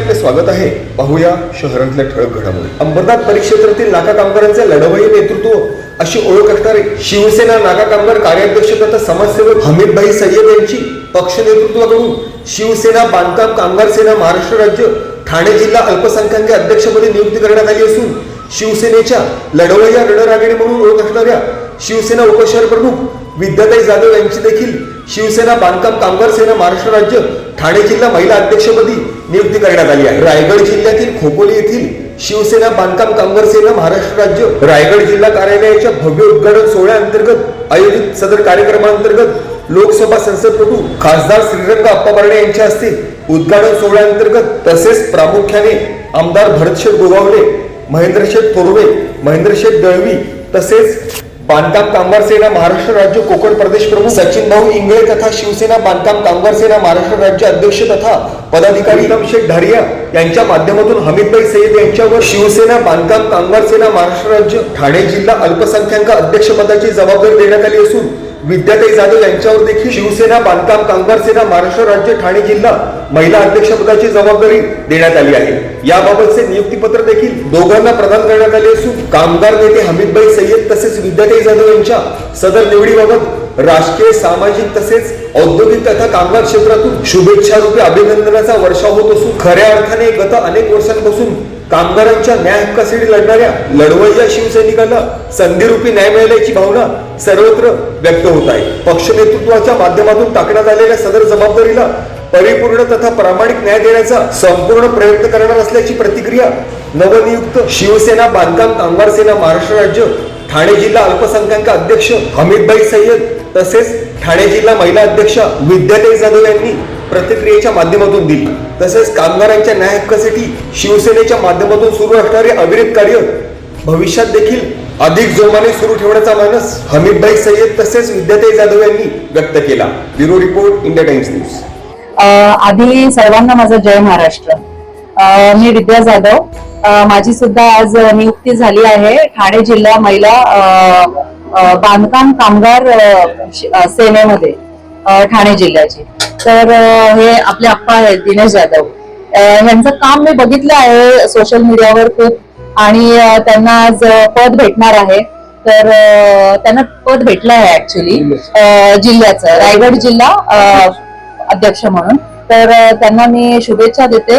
आपले स्वागत आहे. पाहूया शहरातल्या ठळक घडामोडी. अंबरनाथ परिक्षेत्रातील नाका कामगारांचे लढवई नेतृत्व अशी ओळख असणारे शिवसेना नाका कामगार कार्याध्यक्ष तथा समाजसेवक हमीदभाई सय्यद यांची पक्ष नेतृत्वाकडून शिवसेना बांधकाम कामगार सेना महाराष्ट्र राज्य ठाणे जिल्हा अल्पसंख्याक अध्यक्षपदी नियुक्ती करण्यात आली असून शिवसेनेच्या लढवय्या रणरागिणी म्हणून ओळख असणाऱ्या शिवसेना उपशहर प्रमुख विद्याताई जाधव यांची देखील शिवसेना बांधकाम कामगार सेना महाराष्ट्र राज्य ठाणे जिल्हा महिला अध्यक्षपदी नियुक्ती करण्यात आली आहे. रायगड जिल्ह्यातील खोपोली येथील शिवसेना बांधकाम कामगार सेना महाराष्ट्र राज्य रायगड जिल्हा कार्यालयाच्या भव्य उद्घाटन सोहळ्याअंतर्गत आयोजित सदर कार्यक्रमाअंतर्गत लोकसभा संसदपटू खासदार श्रीरंग अप्पा बर्णे यांच्या हस्ते उद्घाटन सोहळ्याअंतर्गत तसेच प्रामुख्याने आमदार भरतशेठ गोगावले महेंद्रशेठ थोरवे महेंद्रशेठ दळवी तसेच बांधकाम कामगार सेना महाराष्ट्र राज्य कोकण प्रदेश प्रमुख सचिन भाऊ इंगळे तथा शिवसेना बांधकाम कामगार सेना महाराष्ट्र राज्य अध्यक्ष तथा पदाधिकारी शेख ढारिया यांच्या माध्यमातून हमीदभाई सय्यद यांच्यावर शिवसेना बांधकाम कामगार सेना महाराष्ट्र राज्य ठाणे जिल्हा अल्पसंख्याक अध्यक्षपदाची जबाबदारी देण्यात आली असून विद्याताई जाधव यांच्यावर देखील शिवसेना बांधकाम कामगार सेना महाराष्ट्र राज्य ठाणे जिल्हा महिला अध्यक्षपदाची जबाबदारी देण्यात आली आहे. याबाबतचे नियुक्तीपत्र देखील दोघांना प्रदान करण्यात आले असून कामगार नेते हमीदभाई सय्यद तसेच विद्याताई जाधव यांच्या सदर निवडीबाबत राजकीय सामाजिक तसेच औद्योगिक तथा कामगार क्षेत्रातून शुभेच्छा रूपी अभिनंदनाचा वर्षाव होत असून खऱ्या अर्थाने गत अनेक वर्षांपासून कामगारांच्या न्याय हक्कासाठी लढणाऱ्या लढवय्या शिवसैनिकांना संधीरूपी न्याय मिळाल्याची भावना सर्वत्र व्यक्त होत आहे. पक्ष नेतृत्वाच्या माध्यमातून टाकण्यात आलेल्या सदर जबाबदारीला परिपूर्ण तथा प्रामाणिक न्याय देण्याचा संपूर्ण प्रयत्न करणार असल्याची प्रतिक्रिया नवनियुक्त शिवसेना बांधकाम कामगार सेना महाराष्ट्र राज्य ठाणे जिल्हा अल्पसंख्याक अध्यक्ष हमीदभाई सय्यद तसेच ठाणे जिल्हा महिला अध्यक्ष विद्याताई जाधव यांनी प्रतिक्रियेच्या माध्यमातून दिली. तसेच कामगारांच्या न्याय हक्कासाठी शिवसेनेच्या माध्यमातून सुरू असणारे अविरत कार्य भविष्यात देखील अधिक जोमाने सुरू ठेवण्याचा मानस हमीदभाई सय्यद तसेच विद्याताई जाधव यांनी व्यक्त केला. Bureau report India Times news. आधी सर्वांना माझा जय महाराष्ट्र. मी विद्या जाधव. माझी सुद्धा आज नियुक्ती झाली आहे. ठाणे जिल्हा महिला बांधकाम कामगार सेनेमध्ये ठाणे जिल्ह्याची. तर हे आपले आप्पा आहेत दिनेश जाधव. यांचं काम मी बघितलं आहे सोशल मीडियावर खूप आणि त्यांना आज पद भेटणार आहे. तर त्यांना पद भेटलं आहे ऍक्च्युली जिल्ह्याचं. रायगड जिल्हा अध्यक्ष म्हणून. तर त्यांना मी शुभेच्छा देते.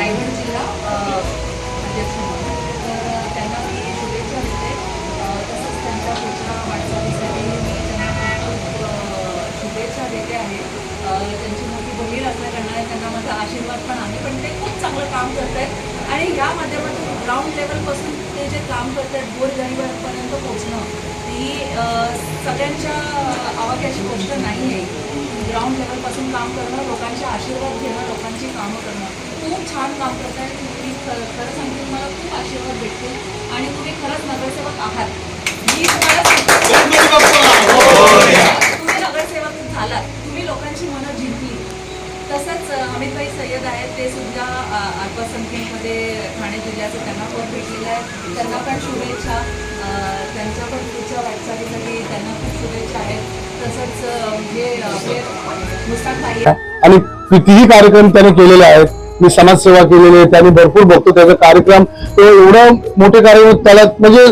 रायगड जिल्हा अध्यक्ष म्हणून तर त्यांना मी शुभेच्छा देते. तसंच त्यांच्या पुढच्या वाटचालीसाठी मी त्यांना खूप शुभेच्छा देते आहे. त्यांची मोठी बहीण असल्याकारणाने त्यांना माझा आशीर्वाद पण आहे पण ते खूप चांगलं काम करत आहेत आणि ह्या माध्यमातून ग्राउंड लेवलपासून ते जे काम करत आहेत गोरगरिबांपर्यंत पोचणं ही सगळ्यांच्या आवाक्याची गोष्ट नाही आहे ग्राउंड लेवलपासून काम करणं लोकांचे आशीर्वाद घेणं लोकांची कामं करणं. खूप छान काम करताय तुम्ही खरं सांगते मला खूप आशीर्वाद भेटतील आणि तुम्ही खरंच नगरसेवक आहात. मी तुम्हाला तुम्ही नगरसेवक झालात. तुम्ही लोकांची मनं जिंकली. तसंच अमितभाई सय्यद आहेत. ते सुद्धा अल्पसंख्येमध्ये ठाणे जिल्ह्याचं त्यांना पद भेटलेलं आहे. त्यांना पण शुभेच्छा. त्यांच्या पण पुढच्या वाटचालीसाठी त्यांना खूप शुभेच्छा आहेत. तसंच अ, जे आपले मुस्ताक भाई आणि कितीही कार्यक्रम त्याने केलेले आहेत मी समाजसेवा केलेली आहे त्यांनी भरपूर बघतो त्याचा कार्यक्रम. तो एवढं मोठे कार्यक्रम त्याला म्हणजे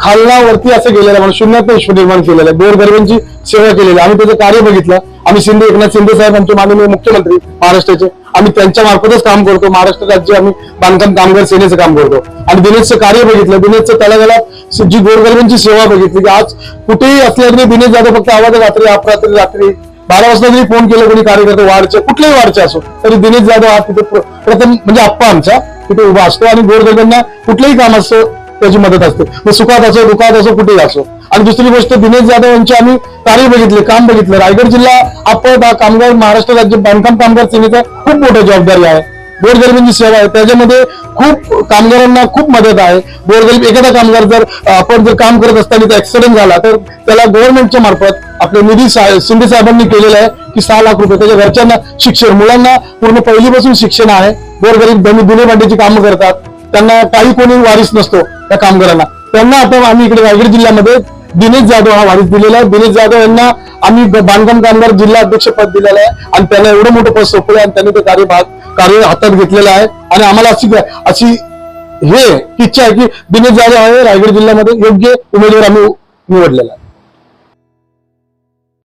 खालनावरती असं गेलेलं आहे, म्हणून शून्यात विश्व निर्माण केलेलं आहे. गोरगरिबांची सेवा केलेली आम्ही त्याचं कार्य बघितलं. आम्ही शिंदे एकनाथ शिंदे साहेब आमचे माननीय मुख्यमंत्री महाराष्ट्राचे आम्ही त्यांच्या मार्फतच काम करतो. महाराष्ट्र राज्य आम्ही बांधकाम कामगार सेनेचं काम करतो. आणि दिनेशचं कार्य बघितलं. दिनेशचं तळागाळात जी गोरगरिबांची सेवा बघितली की आज कुठेही असल्या दिनेश जाधव फक्त आवाज रात्री अपरात्री रात्री बारा वाजता जरी फोन केला कोणी कार्यकर्ते वाढचे कुठल्याही वाढचे असो तरी दिनेश जाधव हा तिथे प्रथम म्हणजे आप्पा आमचा तिथे उभा असतो आणि गोरगरिबांना कुठलंही काम असतं त्याची मदत असते. मग सुखात असो दुखात असो कुठेही असो. आणि दुसरी गोष्ट दिनेश जाधव यांचे आम्ही कार्य बघितले काम बघितलं. रायगड जिल्हा आपण हा कामगार महाराष्ट्र राज्य बांधकाम कामगार सेनेचा खूप मोठी जबाबदारी आहे. गोरगरिबांची सेवा आहे. त्याच्यामध्ये खूप कामगारांना खूप मदत आहे. गोरगरीब एखादा कामगार जर आपण जर काम करत असताना ऍक्सिडेंट झाला तर त्याला गव्हर्नमेंटच्या मार्फत आपले निधी साहेब शिंदे साहेबांनी केलेलं आहे की सहा लाख रुपये. त्याच्या घरच्यांना शिक्षण मुलांना पूर्ण पहिलीपासून शिक्षण आहे. गोरगरीब धनी दुने भांडीची कामं करतात. त्यांना काही कोणी वारीस नसतो त्या कामगारांना. त्यांना आता आम्ही इकडे रायगड जिल्ह्यामध्ये दिनेश जाधव हा वारीस दिलेला आहे. दिनेश जाधव यांना आम्ही बांधकाम कामगार जिल्हा अध्यक्ष पद दिलेलं आहे आणि त्यांना एवढं मोठं पद सोपलं आणि त्यांनी ते कार्यभाग कार्य हातात घेतलेलं आहे. आणि आम्हाला अशी अशी हे इच्छा आहे की दिनेश जाधव आहे रायगड जिल्ह्यामध्ये योग्य उमेदवार आम्ही निवडलेला आहे.